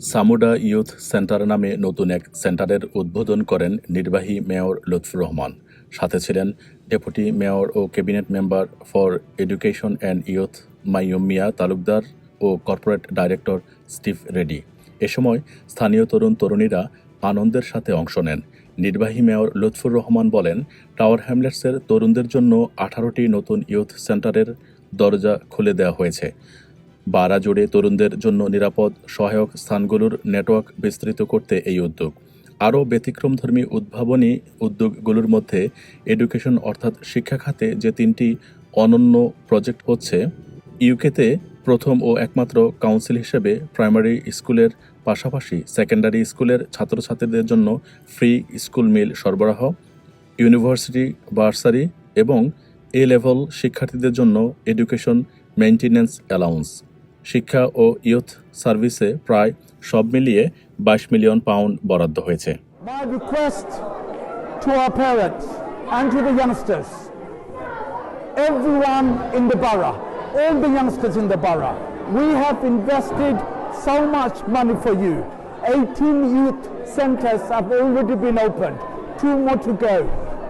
সামুডা youth centre নামে নতুন এক সেন্টারের উদ্বোধন করেন নির্বাহী মেয়র লুৎফুর রহমান। সাথে ছিলেন deputy mayor O cabinet member for education and youth Mayum Miah Talukdar O corporate director Steve ready. এ সময় স্থানীয় তরুণ তরুণীরা আনন্দের সাথে অংশ নেন। নির্বাহী মেয়র লুৎফুর রহমান বলেন, টাওয়ার হ্যামলেটসের তরুণদের জন্য আঠারোটি নতুন ইয়ুথ সেন্টারের দরজা খুলে দেওয়া হয়েছে। বারা জুড়ে তরুণদের জন্য নিরাপদ, সহায়ক স্থানগুলোর নেটওয়ার্ক বিস্তৃত করতে এই উদ্যোগ। আরও ব্যতিক্রমধর্মী উদ্ভাবনী উদ্যোগগুলোর মধ্যে এডুকেশন অর্থাৎ শিক্ষা খাতে যে তিনটি অনন্য প্রজেক্ট হচ্ছে, ইউকেতে প্রথম ও একমাত্র কাউন্সিল হিসেবে প্রাইমারি স্কুলের পাশাপাশি সেকেন্ডারি স্কুলের ছাত্রছাত্রীদের জন্য ফ্রি স্কুল মিল সরবরাহ, ইউনিভার্সিটি, বার্সারি এবং এ লেভেল শিক্ষার্থীদের জন্য এডুকেশন মেইনটেন্যান্স অ্যালাউন্স। শিক্ষা ও ইয়ুথ সার্ভিসে প্রায় সব মিলিয়ে বাইশ মিলিয়ন পাউন্ড বরাদ্দ হয়েছে everyone in the borough, all the youngsters in the borough, we have invested so much money for you. 18 youth centres have already been opened, two more to go.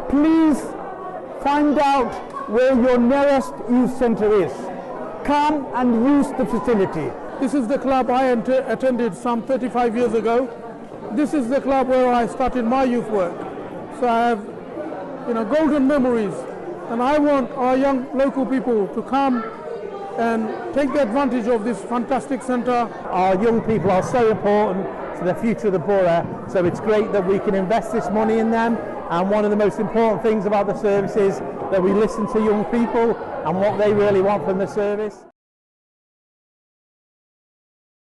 Please find out where your nearest youth centre is. Come and use the facility. This is the club I attended some 35 years ago. This is the club where I started my youth work. So I have, you know, golden memories. And I want our young local people to come and take the advantage of this fantastic centre. Our young people are so important to the future of the borough, so it's great that we can invest this money in them. And one of the most important things about the service is that we listen to young people and what they really want from the service.